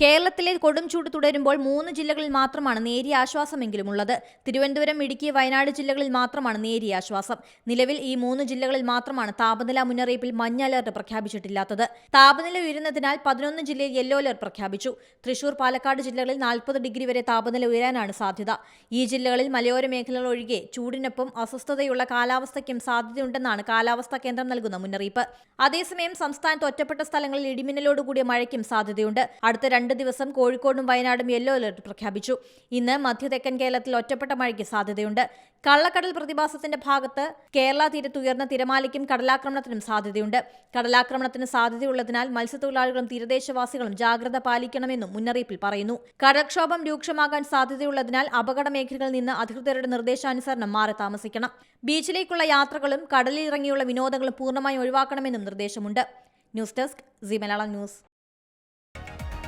കേരളത്തിലെ കൊടും ചൂട് തുടരുമ്പോൾ മൂന്ന് ജില്ലകളിൽ മാത്രമാണ് നേരിയ ആശ്വാസമെങ്കിലും ഉള്ളത് തിരുവനന്തപുരം ഇടുക്കി വയനാട് ജില്ലകളിൽ മാത്രമാണ് നേരിയ ആശ്വാസം. നിലവിൽ ഈ മൂന്ന് ജില്ലകളിൽ മാത്രമാണ് താപനില മുന്നറിയിപ്പിൽ മഞ്ഞ അലർട്ട് പ്രഖ്യാപിച്ചിട്ടില്ലാത്തത്. താപനില ഉയരുന്നതിനാൽ പതിനൊന്ന് ജില്ലയിൽ യെല്ലോ അലർട്ട് പ്രഖ്യാപിച്ചു. തൃശൂർ പാലക്കാട് ജില്ലകളിൽ നാൽപ്പത് ഡിഗ്രി വരെ താപനില ഉയരാനാണ് സാധ്യത. ഈ ജില്ലകളിൽ മലയോര മേഖലകൾ ഒഴികെ ചൂടിനൊപ്പം അസ്വസ്ഥതയുള്ള കാലാവസ്ഥയ്ക്കും സാധ്യതയുണ്ടെന്നാണ് കാലാവസ്ഥാ കേന്ദ്രം നൽകുന്ന മുന്നറിയിപ്പ്. അതേസമയം സംസ്ഥാനത്ത് ഒറ്റപ്പെട്ട സ്ഥലങ്ങളിൽ ഇടിമിന്നലോടുകൂടിയ മഴയ്ക്കും സാധ്യതയുണ്ട്. അടുത്ത ദിവസം കോഴിക്കോടും വയനാടും യെല്ലോ അലർട്ട് പ്രഖ്യാപിച്ചു. ഇന്ന് മധ്യ തെക്കൻ കേരളത്തിൽ ഒറ്റപ്പെട്ട മഴയ്ക്ക് സാധ്യതയുണ്ട്. കള്ളക്കടൽ പ്രതിഭാസത്തിന്റെ ഭാഗത്ത് കേരള തീരത്ത് ഉയർന്ന തിരമാലയ്ക്കും കടലാക്രമണത്തിനും സാധ്യതയുണ്ട്. കടലാക്രമണത്തിന് സാധ്യതയുള്ളതിനാൽ മത്സ്യത്തൊഴിലാളികളും തീരദേശവാസികളും ജാഗ്രത പാലിക്കണമെന്നും മുന്നറിയിപ്പിൽ പറയുന്നു. കടൽക്ഷോഭം രൂക്ഷമാകാൻ സാധ്യതയുള്ളതിനാൽ അപകട മേഖലകളിൽ നിന്ന് അധികൃതരുടെ നിർദ്ദേശാനുസരണം മാറി താമസിക്കണം. ബീച്ചിലേക്കുള്ള യാത്രകളും കടലിലിറങ്ങിയുള്ള വിനോദങ്ങളും പൂർണമായും ഒഴിവാക്കണമെന്നും നിർദ്ദേശമുണ്ട്. News desk C Malayalam news.